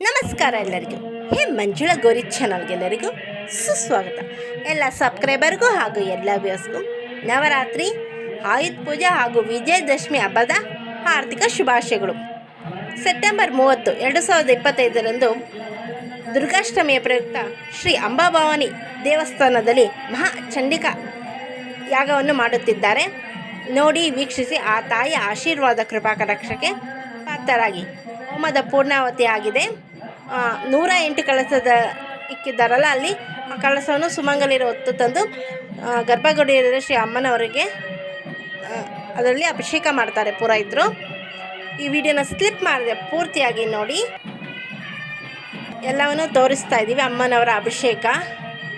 ನಮಸ್ಕಾರ ಎಲ್ಲರಿಗೂ. ಹೇ ಮಂಜುಳಾ ಗೌರಿ ಚಾನಲ್ಗೆಲ್ಲರಿಗೂ ಸುಸ್ವಾಗತ. ಎಲ್ಲ ಸಬ್ಸ್ಕ್ರೈಬರ್ಗೂ ಹಾಗೂ ಎಲ್ಲ ವ್ಯೂಸ್ಗೂ ನವರಾತ್ರಿ, ಆಯುಧ ಪೂಜೆ ಹಾಗೂ ವಿಜಯದಶಮಿ ಹಬ್ಬದ ಆರ್ಥಿಕ ಶುಭಾಶಯಗಳು. ಸೆಪ್ಟೆಂಬರ್ ಮೂವತ್ತು, ಎರಡು ಸಾವಿರದ ಇಪ್ಪತ್ತೈದರಂದು ದುರ್ಗಾಷ್ಟಮಿಯ ಪ್ರಯುಕ್ತ ಶ್ರೀ ಅಂಬಾಭವಾನಿ ದೇವಸ್ಥಾನದಲ್ಲಿ ಮಹಾ ಚಂಡಿಕಾ ಯಾಗವನ್ನು ಮಾಡುತ್ತಿದ್ದಾರೆ. ನೋಡಿ, ವೀಕ್ಷಿಸಿ, ಆ ತಾಯಿಯ ಆಶೀರ್ವಾದ ಕೃಪಾ ಕಟಾಕ್ಷಕ್ಕೆ ಪಾತ್ರರಾಗಿ. ಹೋಮದ ಪೂರ್ಣಾವತಿ ಆಗಿದೆ. ನೂರ ಎಂಟು ಕಳಸದ ಇಕ್ಕಿದ್ದಾರಲ್ಲ ಅಲ್ಲಿ. ಆ ಕಳಸವನ್ನು ಸುಮಂಗಲಿರ ಹೊತ್ತು ತಂದು ಗರ್ಭಗುಡಿಯಲ್ಲಿರೋ ಶ್ರೀ ಅಮ್ಮನವರಿಗೆ ಅದರಲ್ಲಿ ಅಭಿಷೇಕ ಮಾಡ್ತಾರೆ ಪುರೋಹಿತರು ಈ ವಿಡಿಯೋನ ಸ್ಲಿಪ್ ಮಾಡಿದೆ, ಪೂರ್ತಿಯಾಗಿ ನೋಡಿ. ಎಲ್ಲವನ್ನು ತೋರಿಸ್ತಾ ಇದ್ದೀವಿ, ಅಮ್ಮನವರ ಅಭಿಷೇಕ,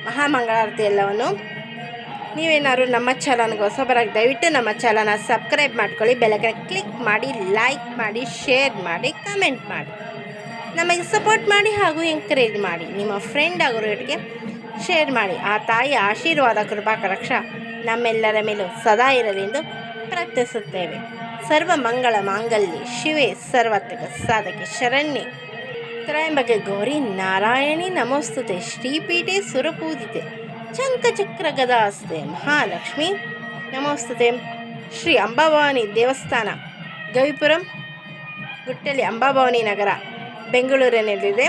ಮಹಾಮಂಗಳಾರತಿ ಎಲ್ಲವನ್ನು. ನೀವೇನಾದ್ರು ನಮ್ಮ ಚಾನಲ್ಗೆ ಹೊಸಬರಾಗಿ ದಯವಿಟ್ಟು ನಮ್ಮ ಚಾನಲ್ನ ಸಬ್ಸ್ಕ್ರೈಬ್ ಮಾಡ್ಕೊಳ್ಳಿ ಬೆಳಗ್ಗೆ ಕ್ಲಿಕ್ ಮಾಡಿ, ಲೈಕ್ ಮಾಡಿ, ಶೇರ್ ಮಾಡಿ, ಕಮೆಂಟ್ ಮಾಡಿ. ನಮಗೆ ಸಪೋರ್ಟ್ ಮಾಡಿ ಹಾಗೂ ಎಂಕರೇಜ್ ಮಾಡಿ. ನಿಮ್ಮ ಫ್ರೆಂಡ್ ಆಗೋರಿಗೆ ಶೇರ್ ಮಾಡಿ. ಆ ತಾಯಿಯ ಆಶೀರ್ವಾದ, ಕೃಪಾ, ಕಟಾಕ್ಷ ನಮ್ಮೆಲ್ಲರ ಮೇಲೂ ಸದಾ ಇರಲಿ ಎಂದು ಪ್ರಾರ್ಥಿಸುತ್ತೇವೆ. ಸರ್ವ ಮಂಗಳ ಮಾಂಗಲ್ಯ. ಶಿವೆ ಸರ್ವತ್ರಿಕ ಸಾಧಕೆ. ಶರಣ್ಯ. ತ್ರಯಂಬಗೆ ಗೌರಿ ನಾರಾಯಣಿ ನಮೋಸ್ತುತೆ. ಶ್ರೀಪೀಠೆ ಸುರಪೂಜಿತೆ. ಚಂಕಚಕ್ರ ಗದಾಸ್ತೆ. ಮಹಾಲಕ್ಷ್ಮಿ ನಮೋಸ್ತುತೆ. ಶ್ರೀ ಅಂಬಾಭವಾನಿ ದೇವಸ್ಥಾನ. ಗವಿಪುರಂ ಗುಟ್ಟಲಿ ಅಂಬಾಭವಾನಿ ನಗರ. ಬೆಂಗಳೂರಿನಲ್ಲಿದೆ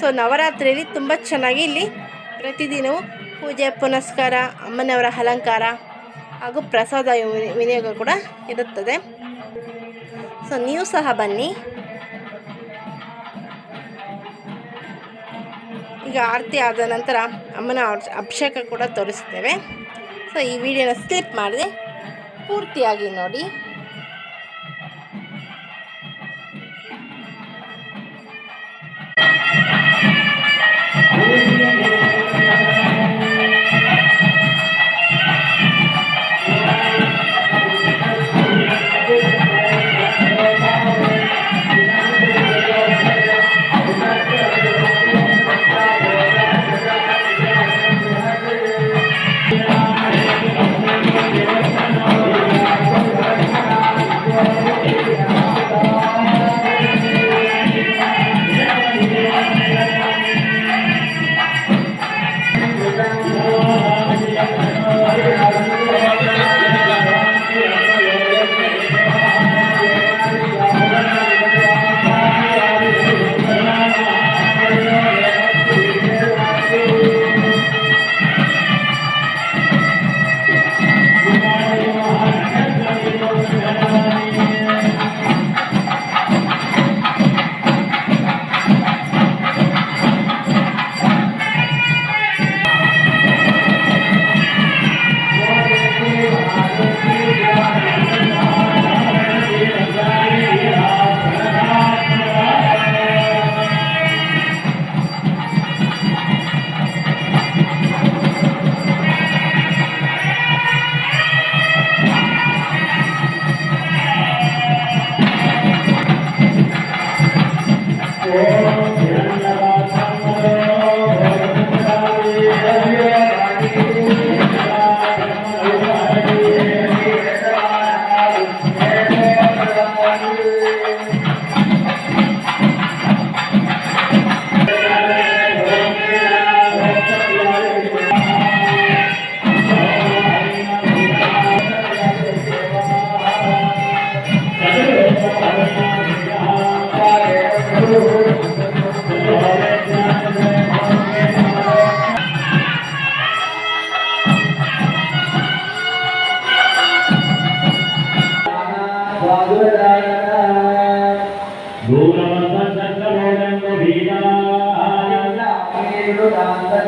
ಸೊ ನವರಾತ್ರಿಯಲ್ಲಿ ತುಂಬ ಚೆನ್ನಾಗಿ ಇಲ್ಲಿ ಪ್ರತಿದಿನವೂ ಪೂಜೆ, ಪುನಸ್ಕಾರ, ಅಮ್ಮನವರ ಅಲಂಕಾರ ಹಾಗೂ ಪ್ರಸಾದ ವಿನಿಯೋಗ ಕೂಡ ಇರುತ್ತದೆ. ಸೊ ನೀವು ಸಹ ಬನ್ನಿ. ಈಗ ಆರತಿ ಆದ ನಂತರ ಅಮ್ಮನ ಅಭ್- ಅಭಿಷೇಕ ಕೂಡ ತೋರಿಸ್ತೇವೆ ಸೊ ಈ ವಿಡಿಯೋನ ಸ್ಲಿಪ್ ಮಾಡಿದೆ ಪೂರ್ತಿಯಾಗಿ ನೋಡಿ. Hallelujah.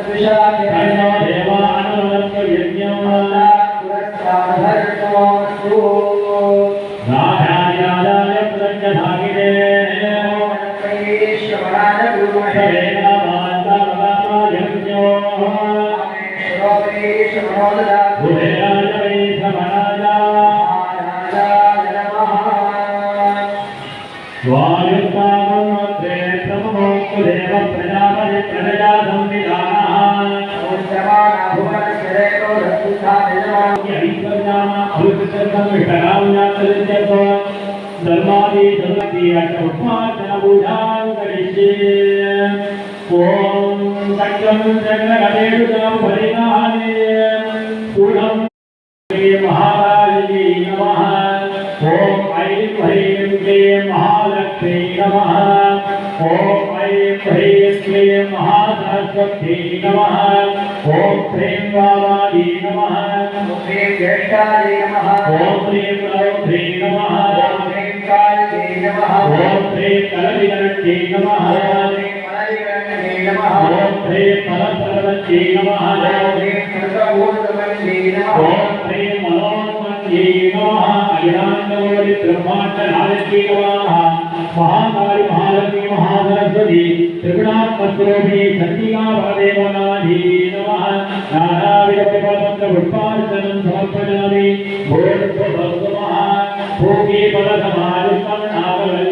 Gracias. ఓం సత్యం జగదేడుదాం పరిణామే పూర్ణం మహారాజీ నమ. ఓం ఐం హ్రీం క్లీం మహాలక్ష్మీ నమ. ఓం ఐం హ్రీం క్లీం మహాసరస్వతీ నమ. ఓం హ్రీం నమ. ఓం பரமசிவனுக்கே நம ஓம் ஸ்ரீ பரபிரவன்கே நம ஓம் ஸ்ரீ மனோன்மன்கே நம அகிலாண்டவரி பிரம்மாண்ட நாளக்கே நம महाकाली महालक्ष्मी महासरस्वती त्रिगुणात्मस्वरूपी शक्तिका वरदेवनाधी नमः नानाविधप्रपन्दपुष्पार्चनं समर्पयामि भूर्भुवस्तुमः भूमिपदसमालितं नागवल्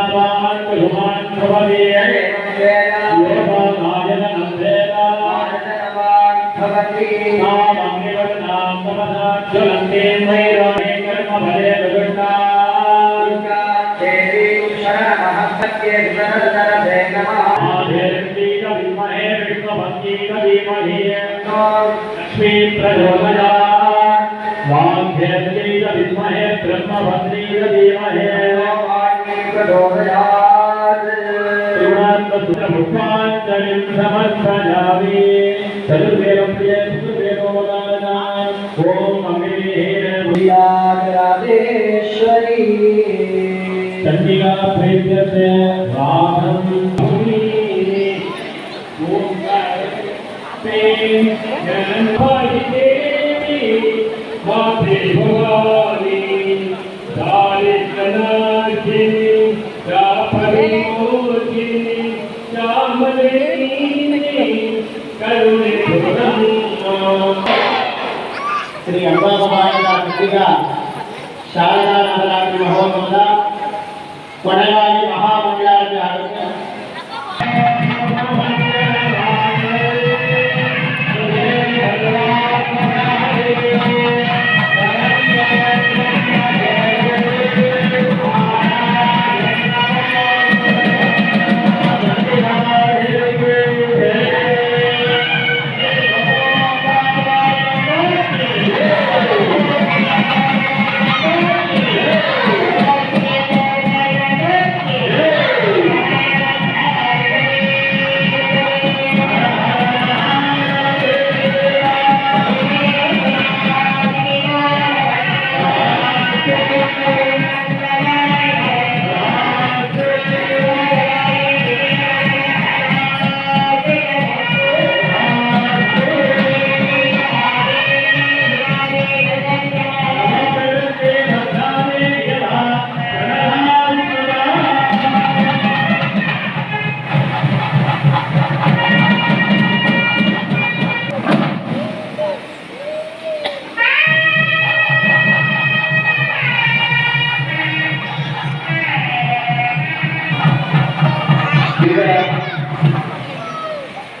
Thank you.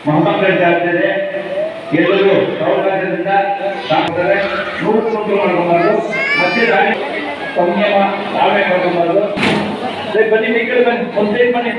ಮೊಹಮ್ಮದ್ ರೆಡ್ಡಿ ಎಲ್ಲರೂ ಸೌಕರ್ಯದಿಂದ ಸಾಕ್ತಾರೆ. ನೂರು ಕುಂಟು ಮಾಡ್ಕೊಬಾರ್ದು. ಮತ್ತೆ ದಾರಿ ಸಂಯಮ ತಾವೇ ಮಾಡ್ಕೊಬಾರ್ದು. ಸರಿ, ಬನ್ನಿ ಕಡೆ ಬನ್ನಿ. ಒಂದು ಬನ್ನಿ.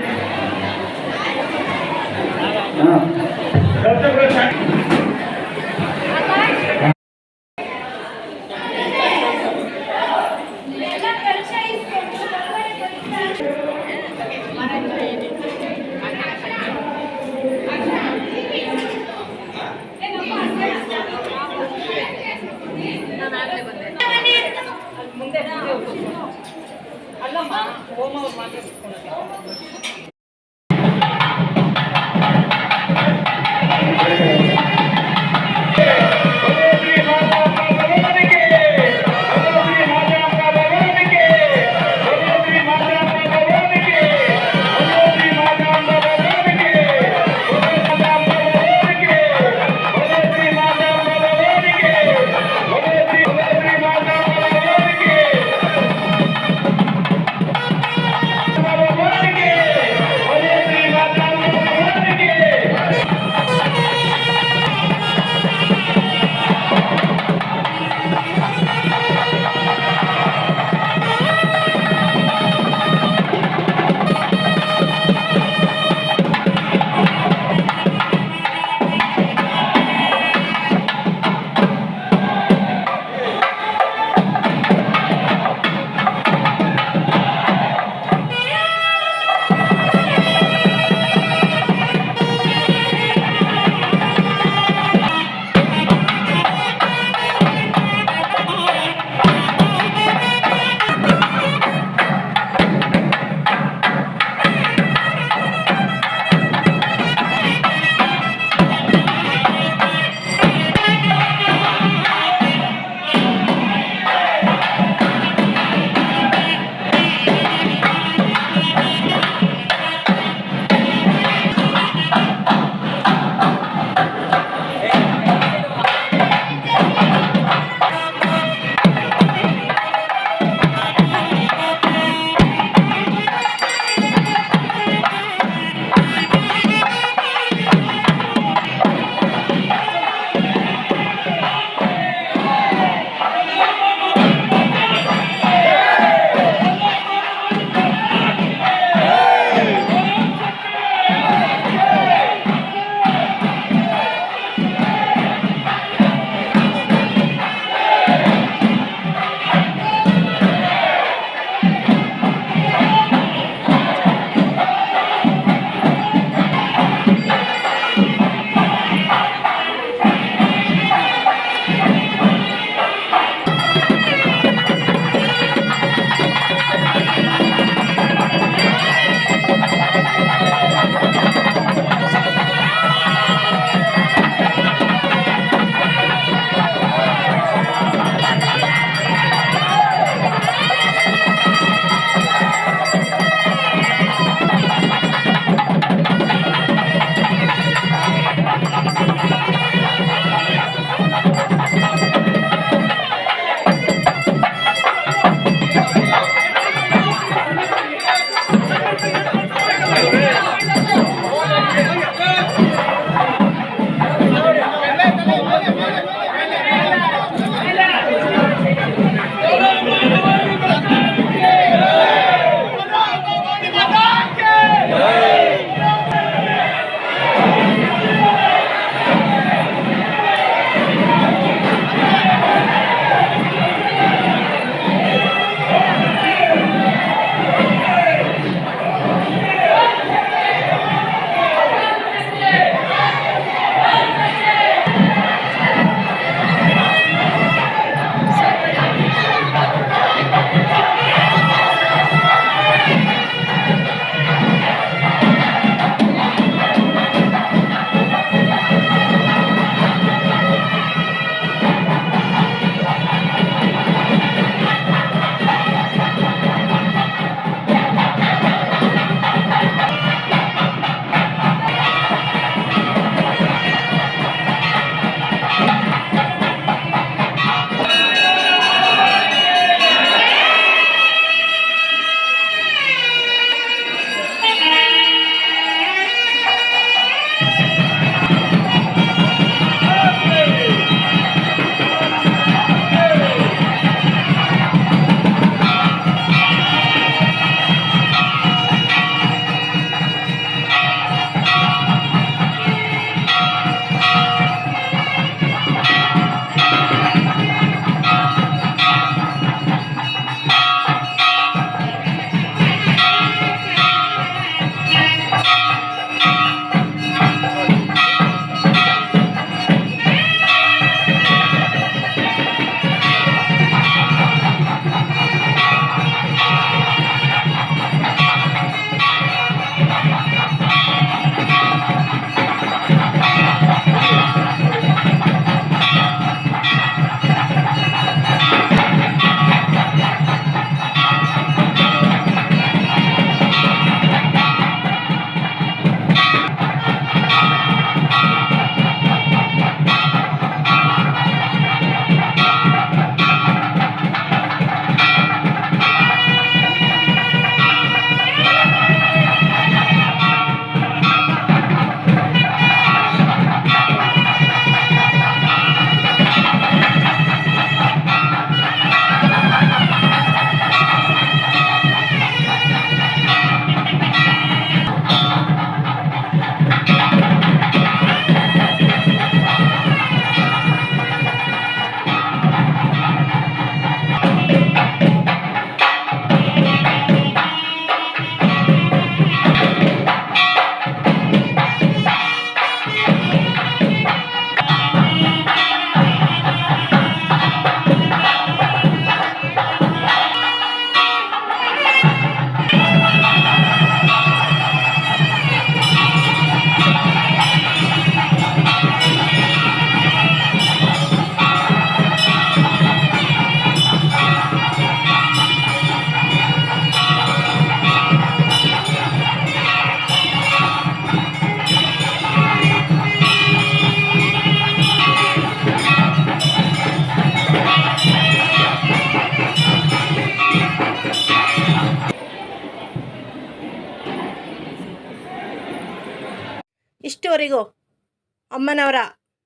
ಅಮ್ಮನವರ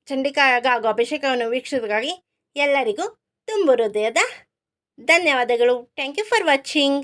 ಚಂಡಿಕಾಯಾಗ ಹಾಗೂ ಅಭಿಷೇಕವನ್ನು ವೀಕ್ಷಿಸೋದಕ್ಕಾಗಿ ಎಲ್ಲರಿಗೂ ತುಂಬು ಹೃದಯದ ಧನ್ಯವಾದಗಳು. Thank you for watching